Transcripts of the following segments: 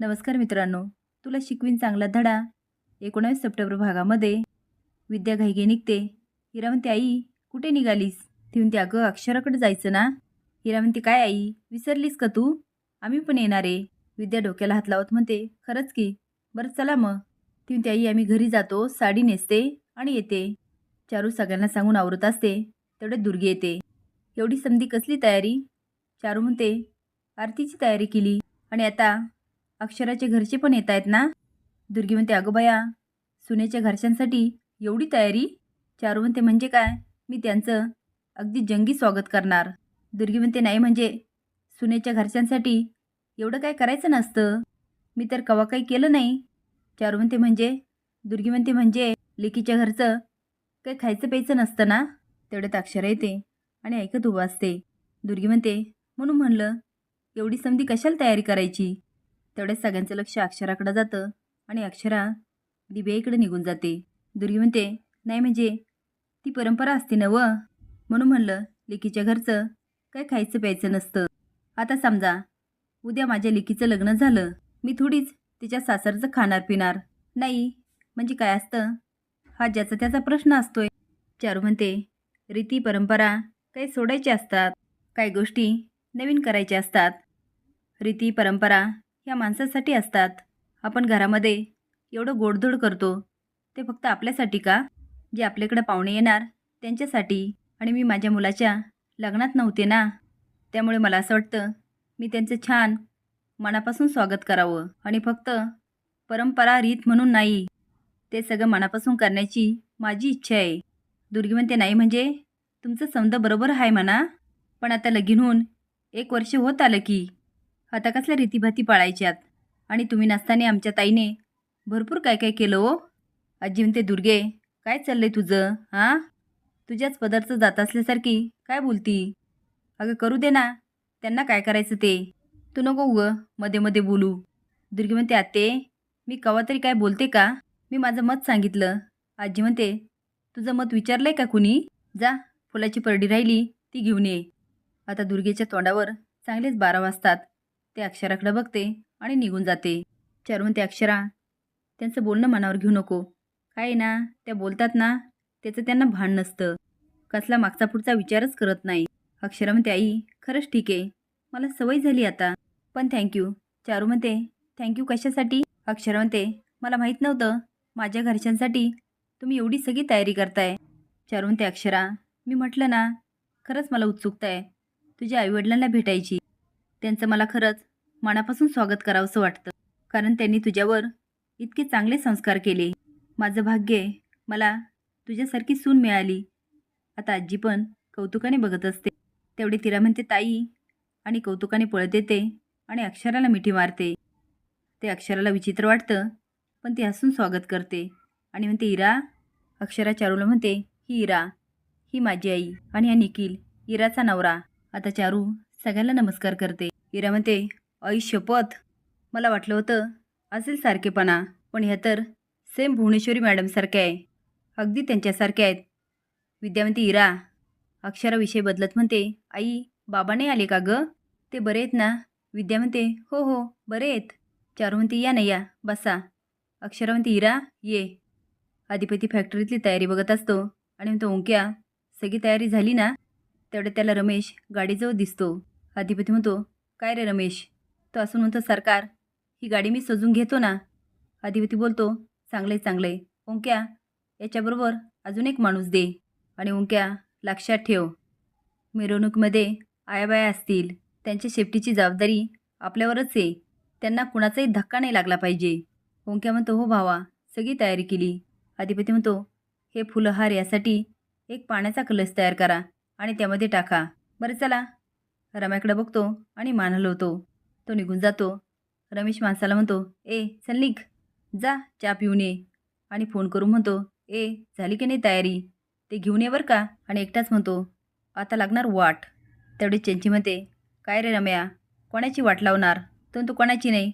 नमस्कार मित्रांनो. तुला शिकवीन चांगला धडा. एकोणावीस सप्टेंबर भागामध्ये विद्या घाईगे निघते. हिरावंती आई कुठे निघालीस? ती म्हणते अगं अक्षराकडे जायचं ना. हिरा म्हणते काय आई विसरलीस का तू? आम्ही पण येणार आहे. विद्या डोक्याला हात लावत म्हणते खरंच की. बरं चला मग. ती म्हणते आई आम्ही घरी जातो साडी नेसते आणि येते. चारू सगळ्यांना सांगून आवरत असते तेवढे दुर्गी येते. एवढी संधी कसली तयारी? चारू म्हणते आरतीची तयारी केली आणि आता अक्षराचे घरचे पण येत आहेत ना? दुर्गी म्हणते अगं बाया सुनेच्या घरच्यांसाठी एवढी तयारी? चारू म्हणते म्हणजे काय? मी त्यांचं अगदी जंगी स्वागत करणार. दुर्गी म्हणते नाही म्हणजे सुनेच्या घरच्यांसाठी एवढं काय करायचं नसतं? मी तर कवा काही केलं नाही. चारू म्हणते म्हणजे? दुर्गी म्हणते म्हणजे लेकीच्या घरचं काही खायचं प्यायचं नसतं ना? तेवढ्यात अक्षरा येते आणि ऐकत उभं असते. दुर्गी म्हणते म्हणून म्हणलं एवढी संधी कशाला तयारी करायची? तेवढ्याच सगळ्यांचं लक्ष अक्षराकडं जातं आणि अक्षरा दिव्याईकडे निघून जाते. दुर्गी म्हणते नाही म्हणजे ती परंपरा असते ना व? म्हणून म्हणलं लेकीच्या घरचं काय खायचं प्यायचं नसतं. आता समजा उद्या माझ्या लेकीचं लग्न झालं मी थोडीच तिच्या सासरचं खाणार पिणार. नाही म्हणजे काय असतं? हा ज्याचा त्याचा प्रश्न असतोय. चारू म्हणते रीती परंपरा काही सोडायच्या असतात? काही गोष्टी नवीन करायच्या असतात? रीती परंपरा ह्या माणसासाठी असतात. आपण घरामध्ये एवढं गोडधोड करतो. ते फक्त आपल्यासाठी का? जे आपल्याकडे पाहुणे येणार त्यांच्यासाठी. आणि मी माझ्या मुलाच्या लग्नात नव्हते ना? त्यामुळे मला असं वाटतं मी त्यांचं छान मनापासून स्वागत करावं. आणि फक्त परंपरा रीत म्हणून नाही ते सगळं मनापासून करण्याची माझी इच्छा आहे. दुर्गी म्हणते नाही म्हणजे तुमचं समजा बरोबर आहे म्हणा. पण आता लगीन होऊन एक वर्ष होत आलं की आता कसल्या रीतीभाती पाळायच्यात आणि तुम्ही नसताना आमच्या ताईने भरपूर काय काय केलं हो? आजी म्हणते दुर्गे काय चाललंय तुझं? हां? तुझ्याच पदार्थ जात असल्यासारखी काय बोलती? अगं करू दे ना. त्यांना काय करायचं ते? तू नको उगमध्ये मध्ये बोलू. दुर्गे म्हणते आते मी कवा तरी काय बोलते का? मी माझं मत सांगितलं. आजी म्हणते तुझं मत विचारलंय का कुणी? जा फुलाची परडी राहिली ती घेऊन ये. आता दुर्गेच्या तोंडावर चांगलेच बारा वाजतात. ते अक्षराकडे बघते आणि निघून जाते. चारू म्हणते अक्षरा त्यांचं बोलणं मनावर घेऊ नको. काय ना त्या बोलतात ना त्याचं त्यांना भान नसतं. कसला मागचा पुढचा विचारच करत नाही. अक्षरा म्हणते आई खरंच ठीक आहे. मला सवय झाली आता. पण थँक्यू चारू म्हणते थँक्यू कशासाठी? अक्षरा म्हणते मला माहीत नव्हतं. माझ्या घरच्यांसाठी तुम्ही एवढी सगळी तयारी करताय. चारू म्हणते अक्षरा मी म्हटलं ना खरंच मला उत्सुकता आहे. तुझ्या आईवडिलांना भेटायची. त्यांचं मला खरंच मनापासून स्वागत करावंसं वाटतं. कारण त्यांनी तुझ्यावर इतके चांगले संस्कार केले. माझं भाग्य मला तुझ्यासारखी सून मिळाली. आता आजी पण कौतुकाने बघत असते. तेवढे तिला म्हणते ताई आणि कौतुकाने पळत येते आणि अक्षराला मिठी मारते. ते अक्षराला विचित्र वाटतं पण ती हसून स्वागत करते आणि म्हणते इरा. अक्षरा चारूला म्हणते ही इरा ही माझी आई आणि हा निखिल इराचा नवरा. आता चारू सगळ्यांना नमस्कार करते. इरा म्हणते आई शपथ. मला वाटलं होतं असेल सारखेपणा पण ह्या तर सेम भुवनेश्वरी मॅडमसारख्या आहे. अगदी त्यांच्यासारख्या आहेत. विद्या म्हणते इरा अक्षराविषयी बदलत म्हणते आई बाबा नाही आले का गं? ते बरे आहेत ना. विद्या म्हणते हो हो बरे आहेत. चारू म्हणते या नाही या बसा. अक्षरा म्हणते इरा ये. अधिपती फॅक्टरीतली तयारी बघत असतो आणि म्हणतो ओंक्या सगळी तयारी झाली ना? तेवढ्या त्याला रमेश गाडीजवळ दिसतो. अधिपती म्हणतो काय रे रमेश? तो असून म्हणतो सरकार ही गाडी मी सजून घेतो ना. अधिपती बोलतो चांगलंय चांगलंय. ओंक्या याच्याबरोबर अजून एक माणूस दे आणि ओंक्या लक्षात ठेव. मिरवणुकीमध्ये आयाबाया असतील. त्यांच्या शेफ्टीची जबाबदारी आपल्यावरच आहे. त्यांना कुणाचाही धक्का नाही लागला पाहिजे. ओंक्या म्हणतो हो भावा सगळी तयारी केली. अधिपती म्हणतो हे फुलहार यासाठी एक पाण्याचा कलश तयार करा आणि त्यामध्ये टाका. बरं चला. रम्याकडे बघतो आणि मान हलवतो तो निघून जातो. रमेश माणसाला म्हणतो ए चल निघ. जा चहा पिऊन ये. आणि फोन करून म्हणतो ए झाली की नाही तयारी? ते घेऊन ये बरं का? आणि एकटाच म्हणतो आता लागणार वाट. तेवढी चेंची म्हणते काय रे रम्या कोणाची वाट लावणार? तो तू कोणाची नाही.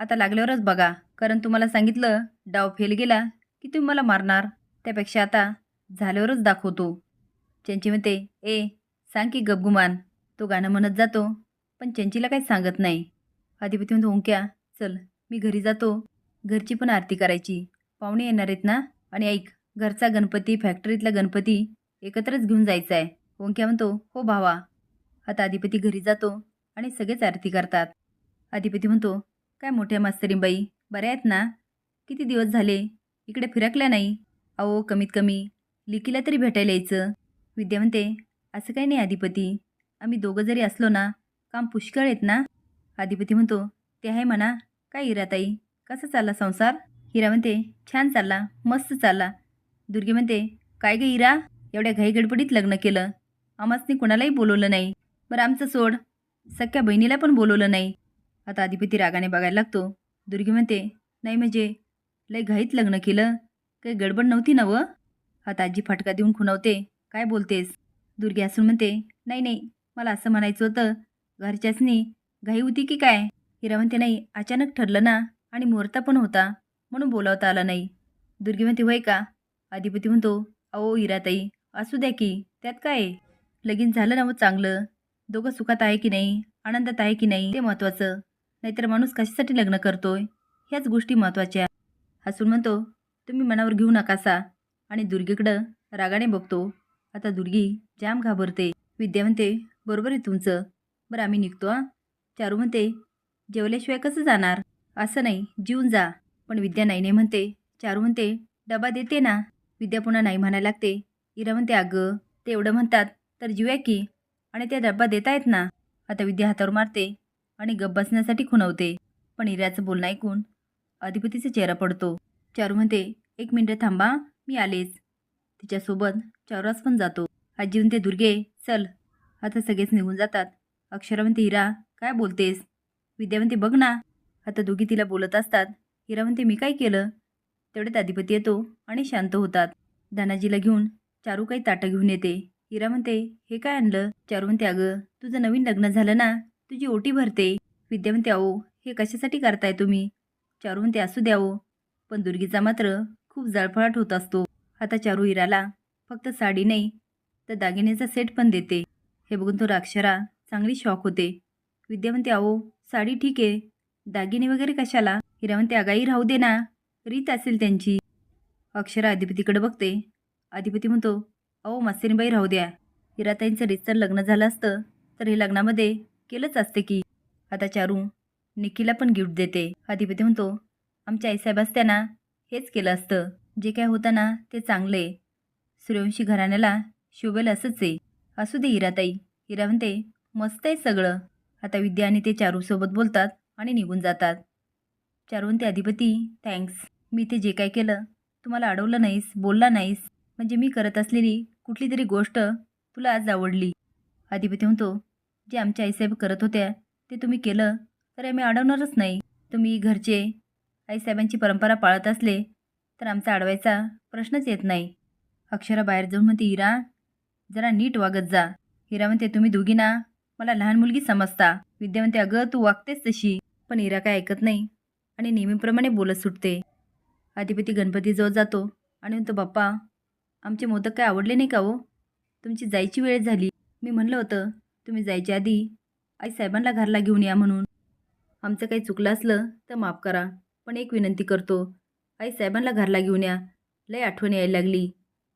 आता लागल्यावरच बघा. कारण तुम्हाला सांगितलं डाव फेल गेला की तुम्ही मला मारणार. त्यापेक्षा आता झाल्यावरच दाखवतो. चेंची म्हणते ए सांग की गपगुमान. तो गाणं म्हणत जातो पण चंचीला काही सांगत नाही. अधिपती म्हणतो ओंक्या चल मी घरी जातो. घरची पण आरती करायची. पाहुणे येणार आहेत ना? आणि ऐक घरचा गणपती फॅक्टरीतला गणपती एकत्रच घेऊन जायचा आहे ओंक्या म्हणतो हो भावा. आता अधिपती घरी जातो आणि सगळेच आरती करतात. अधिपती म्हणतो काय मोठ्या मास्तरीबाई बऱ्या आहेत ना? किती दिवस झाले? इकडे फिरकल्या नाही? अहो कमीत कमी लिकीला तरी भेटायला यायचं. विद्या म्हणते असं काही नाही अधिपती आम्ही दोघं जरी असलो ना काम पुष्कळ आहेत ना? अधिपती म्हणतो ते आहे म्हणा. काय हिराताई कसा चालला संसार? हिरा म्हणते छान चालला. मस्त चालला. दुर्गी म्हणते काय ग हिरा एवढ्या घाई गडबडीत लग्न केलं. आमासनी कोणालाही बोलवलं नाही. बरं आमचं सोड. सख्या बहिणीला पण बोलवलं नाही. आता अधिपती रागाने बघायला लागतो. दुर्गी म्हणते नाही म्हणजे? लय घाईत लग्न केलं. काही गडबड नव्हती ना व? आता आजी फटका देऊन खुणवते काय बोलतेस? दुर्गी हसून म्हणते नाही नाही. मला असं म्हणायचं होतं. घरच्याचनी घाई होती की काय? हिरा म्हणते नाही अचानक ठरलं ना. आणि मुहूर्त पण होता म्हणून बोलावता आला नाही. दुर्गी म्हणते होय का? अधिपती म्हणतो अहो हिराताई असू द्या की त्यात काय? आहे? लगीन झालं ना मग चांगलं. दोघं सुखात आहे की नाही? आनंदात आहे की नाही? ते महत्त्वाचं. नाहीतर माणूस कशासाठी लग्न करतोय? ह्याच गोष्टी महत्त्वाच्या. हसून म्हणतो तुम्ही मनावर घेऊ नकासा आणि दुर्गीकडं रागाने बघतो. आता दुर्गी जाम घाबरते. विद्या म्हणते बरोबर आहे तुमचं. बरं आम्ही निघतो हां. चारू म्हणते जेवल्याशिवाय कसं जाणार? असं नाही जीवन जा. पण विद्या नाही नाही म्हणते. चारू म्हणते डबा देते ना. विद्या पुन्हा नाही म्हणायला लागते. इरा म्हणते अगं ते एवढं म्हणतात तर जीवया की. आणि त्या डब्बा देता येत ना. आता विद्या हातावर मारते आणि गप बसण्यासाठी खुणवते. पण इराचं बोलणं ऐकून अधिपतीचा चेहरा पडतो. चारू म्हणते एक मिनटं थांबा मी आलेच. तिच्यासोबत चारुरास पण जातो. आजी म्हणते दुर्गे चल. आता सगळेच निघून जातात. अक्षरावंती हिरा काय बोलतेस? विद्यावंती बघ ना. आता दोघी तिला बोलत असतात. हिरावंती मी काय केलं? तेवढ्यात अधिपती येतो आणि शांत होतात. धनाजीला घेऊन चारू काही ताटं घेऊन येते. हिरा म्हणते हे काय आणलं? चारू म्हणते अगं तुझं नवीन लग्न झालं ना? तुझी ओटी भरते. विद्या म्हणते अहो हे कशासाठी करताय तुम्ही? चारू म्हणते असू द्यावो हो. पण दुर्गीचा मात्र खूप जळफळाट होत असतो. आता चारू हिराला फक्त साडी नाही तर दागिन्याचा सेट पण देते. हे बघून तो अक्षरा चांगली शॉक होते. विद्या म्हणते अहो साडी ठीक आहे. दागिने वगैरे कशाला? हिरा म्हणते आगाई राहू दे ना. रीत असेल त्यांची. अक्षरा अधिपतीकडे बघते. अधिपती म्हणतो अहो मस्तिनीबाई राहू द्या. हिराताईंचं रीतसर लग्न झालं असतं तर हे लग्नामध्ये केलंच असते की. आता चारू निकीला पण गिफ्ट देते. अधिपती म्हणतो आमच्या आईसाहेब असत्या ना हेच केलं असतं. जे काय होतं ना ते चांगलं. आहे सूर्यवंशी घराण्याला शोभेल असंच आहे. असू दे हिराताई हिरा म्हणते मस्त आहे सगळं. आता विद्या आणि ते चारूसोबत बोलतात आणि निघून जातात. चारू म्हणते अधिपती थँक्स. मी ते जे काय केलं तुम्हाला अडवलं नाहीस बोलला नाहीस. म्हणजे मी करत असलेली कुठली तरी गोष्ट तुला आज आवडली. अधिपती म्हणतो जे आमच्या आईसाहेब करत होत्या ते तुम्ही केलं तर आम्ही अडवणारच नाही. तुम्ही घरचे आईसाहेबांची परंपरा पाळत असले तर आमचा अडवायचा प्रश्नच येत नाही. अक्षरा बाहेर जाऊन म्हणते इरा जरा नीट वागत जा. हिरा म्हणते तुम्ही दोघी ना मला लहान मुलगी समजता. विद्या म्हणते अगं तू वागतेस तशी. पण हिरा काय ऐकत नाही आणि नेहमीप्रमाणे बोलत सुटते. अधिपती गणपतीजवळ जातो आणि म्हणतो बाप्पा आमचे मोदक काय आवडले नाही का हो? तुमची जायची वेळ झाली. मी म्हणलं होतं तुम्ही जायच्या आधी आई साहेबांना घरला घेऊन या म्हणून. आमचं काही चुकलं असलं तर माफ करा पण एक विनंती करतो आई साहेबांना घरला घेऊन या. लय आठवण यायला लागली.